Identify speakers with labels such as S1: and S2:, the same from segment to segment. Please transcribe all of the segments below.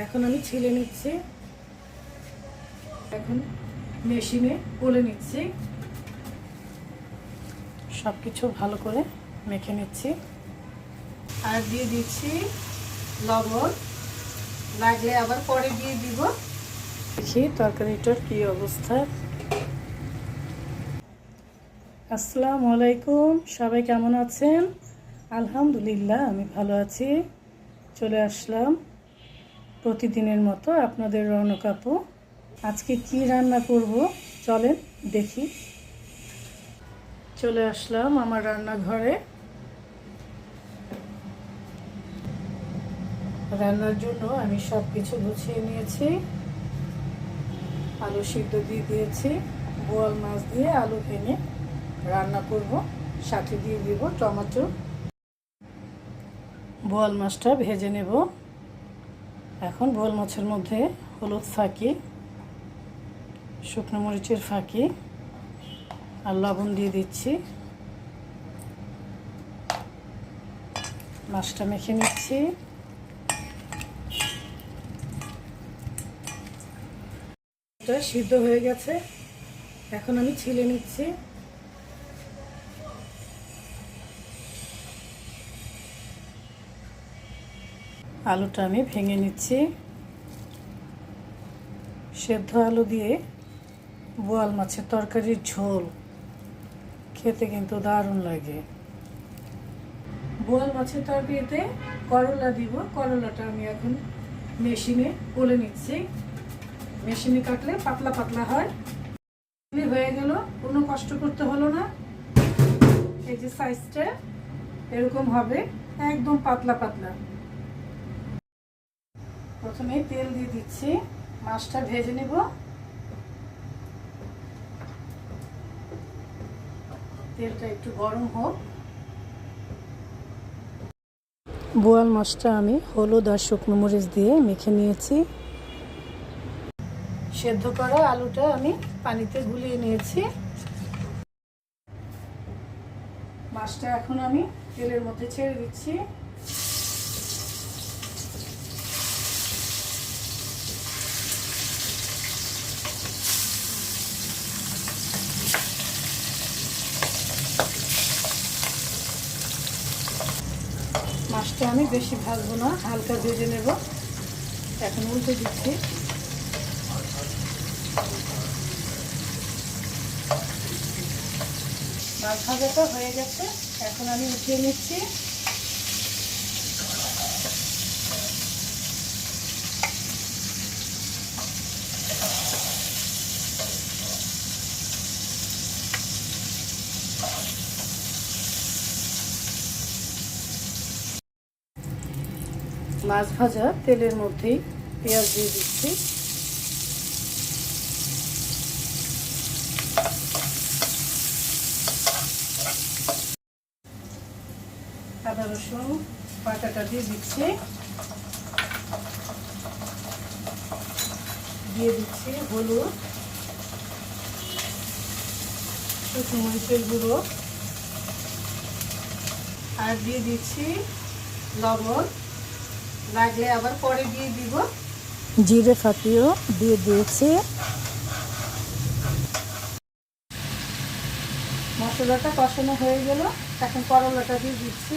S1: এখন আমি ছিলে নিচ্ছি। এখন মেশিনে বলে নিচ্ছি। সব কিছু ভালো করে মেখে নিচ্ছি। আর দিয়ে দিচ্ছি লবণ। লাগলে আবার পরে দিয়ে দিব। দেখি তরকারিটার কি অবস্থা। আসসালামু আলাইকুম, সবাই কেমন আছেন? আলহামদুলিল্লাহ, আমি ভালো আছি। চলে আসলাম। প্রতিদিনের মতো আপনাদের রৌনক আপু, আজকে কি রান্না করব? চলেন দেখি। চলে আসলাম আমার রান্নাঘরে। রান্নার জন্য আমি সব কিছু গুছিয়ে নিয়েছি। আলু সিদ্ধ দিয়ে দিয়েছি। বোয়াল মাছ দিয়ে আলু ভেঙে রান্না করব। সাথে দিয়ে দিব টমেটো। বোয়াল মাছটা ভেজে নেব। এখন বোয়াল মাছের মধ্যে হলুদ ফাঁকি, শুকনো মরিচের ফাঁকি আর লবণ দিয়ে দিচ্ছি। মাছটা মেখে নিচ্ছি। সিদ্ধ হয়ে গেছে। এখন আমি ছিলে নিচ্ছি। আলুটা আমি ভেঙে নিচ্ছি। সেদ্ধ আলু দিয়ে বোয়াল মাছের তরকারির ঝোল। খেতে কিন্তু দারুণ লাগে। বোয়াল মাছের তরকারিতে করলা দিব। করলাটা আমি এখন মেশিনে বলে নিচ্ছি। মেশিনে কাটলে পাতলা পাতলা হয়। হয়ে গেল, কোনো কষ্ট করতে হলো না। এই যে সাইজটা এরকম হবে, একদম পাতলা পাতলা। প্রথমে তেল দিয়ে দিচ্ছি। মাছটা ভেজে নেব। তেলটা একটু গরম হোক। বোয়াল মাছটা আমি হলুদ আর শুকনো মরিচ দিয়ে মেখে নিয়েছি। সেদ্ধ করা আলুটা আমি পানিতে গুলিয়ে নিয়েছি। মাছটা এখন আমি তেলের মধ্যে ছেড়ে দিচ্ছি মাছটা আমি বেশি ভাজবো না, হালকা ভেজে নেব। এখন উল্টে দিচ্ছি। মাছ ভাজাটা হয়ে গেছে। এখন আমি উঠিয়ে নিচ্ছি। মাছ ভাজা, তেলের মধ্যেই পেঁয়াজ দিয়ে দিচ্ছি। আদা রসুন পাতাটা দিয়ে দিচ্ছি। দিয়ে দিচ্ছি হলুদ, শুকনো মরিচের গুঁড়ো। আর দিয়ে দিচ্ছি লবণ। লাগলে আবার পরে দিয়ে দিব। জিরে ফাটিও দিয়ে দিয়েছি। মশলাটা কষানো হয়ে গেল। এখন করলাটা দিয়ে দিচ্ছি।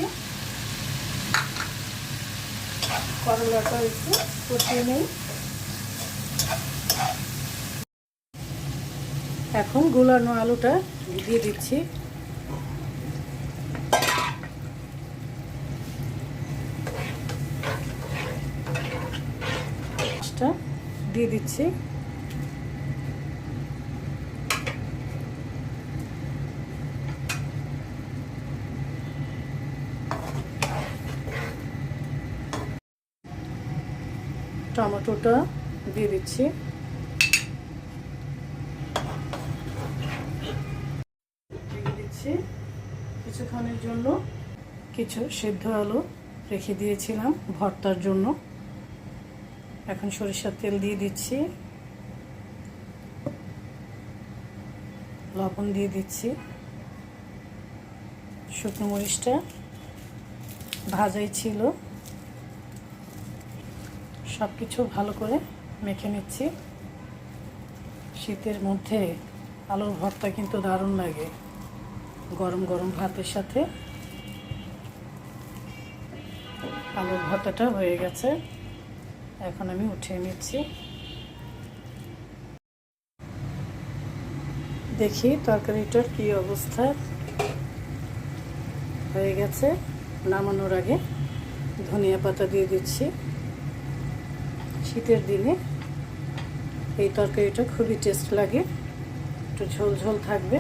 S1: করলাটা একটু কষিয়ে নেই। এখন গোলানো আলুটা দিয়ে দিচ্ছি। মাছটা দিয়ে দিচ্ছি। টমেটোটা দিয়ে দিচ্ছি। দিচ্ছি। কিছুক্ষণের জন্য কিছু সিদ্ধ আলু রেখে দিয়েছিলাম ভর্তার জন্য। এখন সরিষার তেল দিয়ে দিচ্ছি। লবণ দিয়ে দিচ্ছি। শুকনো মরিচটা ভাজাই ছিল। সব কিছু ভালো করে মেখে নিচ্ছি। শীতের মধ্যে আলুর ভর্তা কিন্তু দারুণ লাগে। গরম গরম ভাতের সাথে। আলুর ভর্তাটা হয়ে গেছে। এখন আমি উঠিয়ে নিচ্ছি। দেখি তরকারিটার কি অবস্থা। হয়ে গেছে নামানোর আগে ধনিয়া পাতা দিয়ে দিচ্ছি। শীতের দিনে এই তরকারিটা খুবই টেস্ট লাগে। একটু ঝোল ঝোল থাকবে।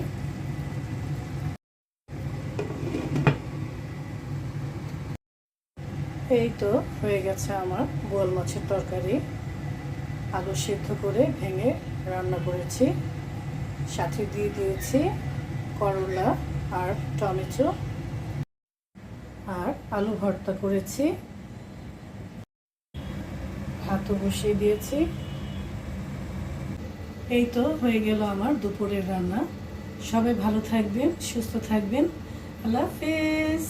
S1: এই তো হয়ে গেছে আমার বোয়াল মাছের তরকারি। আলু সিদ্ধ করে ভেঙে রান্না করেছি। সাথে দিয়ে দিয়েছি করলা আর টমেটো। আর আলু ভর্তা করেছি। ভাতও বসিয়ে দিয়েছি। এই তো হয়ে গেল আমার দুপুরের রান্না। সবাই ভালো থাকবেন, সুস্থ থাকবেন। আল্লাহ হাফেজ।